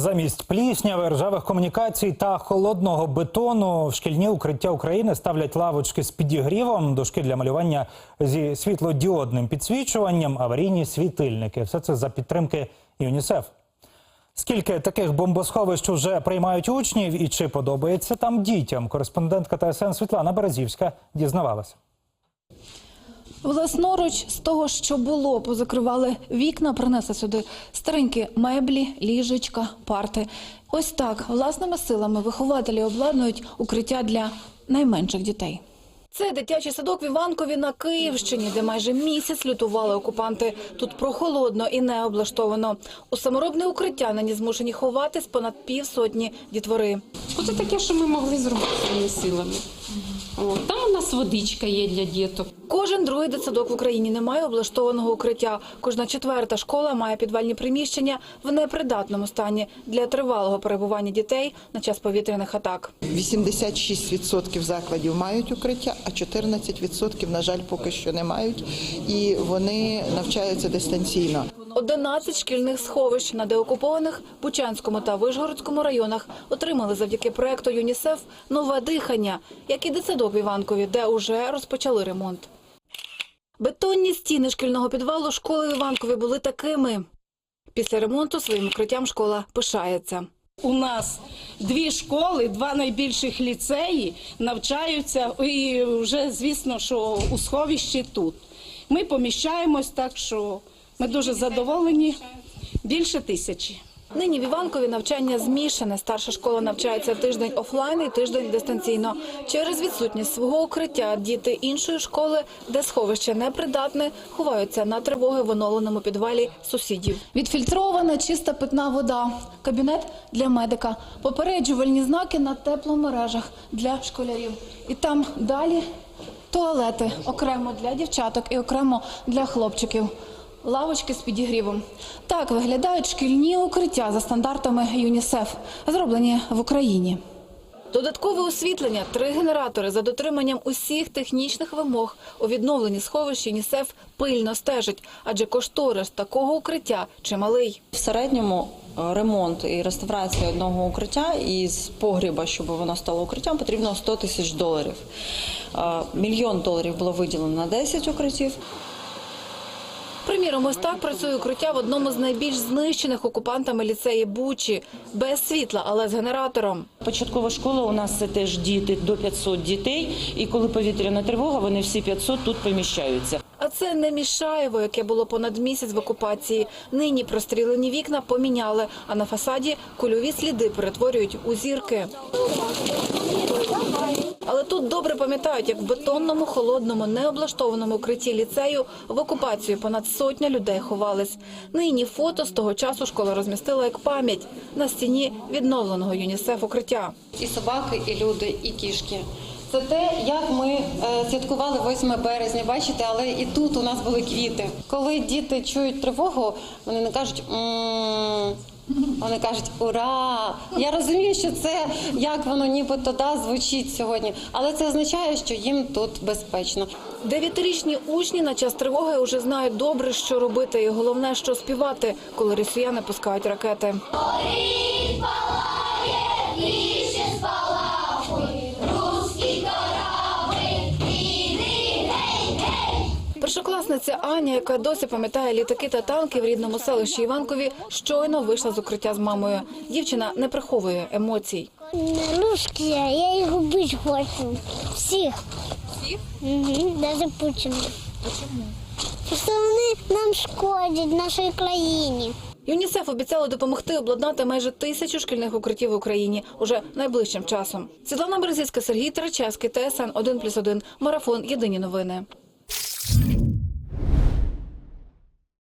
Замість плісняви, ржавих комунікацій та холодного бетону в шкільні укриття України ставлять лавочки з підігрівом, дошки для малювання зі світлодіодним підсвічуванням, аварійні світильники. Все це за підтримки ЮНІСЕФ. Скільки таких бомбосховищ вже приймають учнів і чи подобається там дітям? Кореспондентка ТСН Світлана Березівська дізнавалася. Власноруч з того, що було, позакривали вікна, принесли сюди старенькі меблі, ліжечка, парти. Ось так власними силами вихователі обладнують укриття для найменших дітей. Це дитячий садок в Іванкові на Київщині, де майже місяць лютували окупанти. Тут прохолодно і не облаштовано. У саморобне укриття нині змушені ховатись понад півсотні дітвори. Оце таке, що ми могли зробити своїми силами. От. Там у нас водичка є для діток. Кожен другий дитсадок в Україні не має облаштованого укриття. Кожна четверта школа має підвальні приміщення в непридатному стані для тривалого перебування дітей на час повітряних атак. 86% закладів мають укриття, а 14% на жаль поки що не мають, і вони навчаються дистанційно. 11 шкільних сховищ на деокупованих Бучанському та Вишгородському районах отримали завдяки проекту ЮНІСЕФ нове дихання, як і дитсадок в Іванкові, де уже розпочали ремонт. Бетонні стіни шкільного підвалу школи в Іванкові були такими. Після ремонту своїм укриттям школа пишається. У нас дві школи, два найбільших ліцеї навчаються, і вже звісно, що у сховищі тут. Ми поміщаємось, так що ми дуже задоволені. Більше тисячі. Нині в Іванкові навчання змішане. Старша школа навчається тиждень офлайн і тиждень дистанційно. Через відсутність свого укриття діти іншої школи, де сховище непридатне, ховаються на тривоги в оновленому підвалі сусідів. Відфільтрована чиста питна вода, кабінет для медика, попереджувальні знаки на тепломережах для школярів. І там далі туалети окремо для дівчаток і окремо для хлопчиків. Лавочки з підігрівом. Так виглядають шкільні укриття за стандартами ЮНІСЕФ, зроблені в Україні. Додаткове освітлення, три генератори за дотриманням усіх технічних вимог у відновленні сховищ ЮНІСЕФ пильно стежить, адже кошторис такого укриття чималий. В середньому е, ремонт і реставрація одного укриття із погріба, щоб воно стало укриттям, потрібно 100 тисяч доларів. Е, Мільйон доларів було виділено на 10 укриттів. Приміром, ось так працює укриття в одному з найбільш знищених окупантами ліцеї Бучі без світла, але з генератором. Початкова школа у нас це теж діти до 500 дітей, і коли повітряна тривога, вони всі 500 тут поміщаються. А це не Мішаєво, яке було понад місяць в окупації. Нині прострілені вікна поміняли, а на фасаді кульові сліди перетворюють у зірки. Але тут добре пам'ятають, як в бетонному, холодному, необлаштованому укритті ліцею в окупацію понад сотня людей ховались. Нині фото з того часу школа розмістила як пам'ять на стіні відновленого ЮНІСЕФ укриття. І собаки, і люди, і кішки. Це те, як ми е, святкували 8 березня, бачите, але і тут у нас були квіти. Коли діти чують тривогу, вони не кажуть «м», вони кажуть Ура! Я розумію, що це як воно нібито да, звучить сьогодні, але це означає, що їм тут безпечно. Дев'ятирічні учні на час тривоги вже знають добре, що робити, і головне, що співати, коли росіяни пускають ракети. Першокласниця Аня, яка досі пам'ятає літаки та танки в рідному селищі Іванкові, щойно вийшла з укриття з мамою. Дівчина не приховує емоцій. Русские, я их убить хочу. Всех. Всех? Угу, даже Путина. Почему? Потому вони нам шкодять, нашій країні. ЮНІСЕФ обіцяло допомогти обладнати майже тисячу шкільних укриттів в Україні уже найближчим часом. Світлана Березівська, Сергій Теречевський, ТСН 1+,1, Марафон. Єдині новини.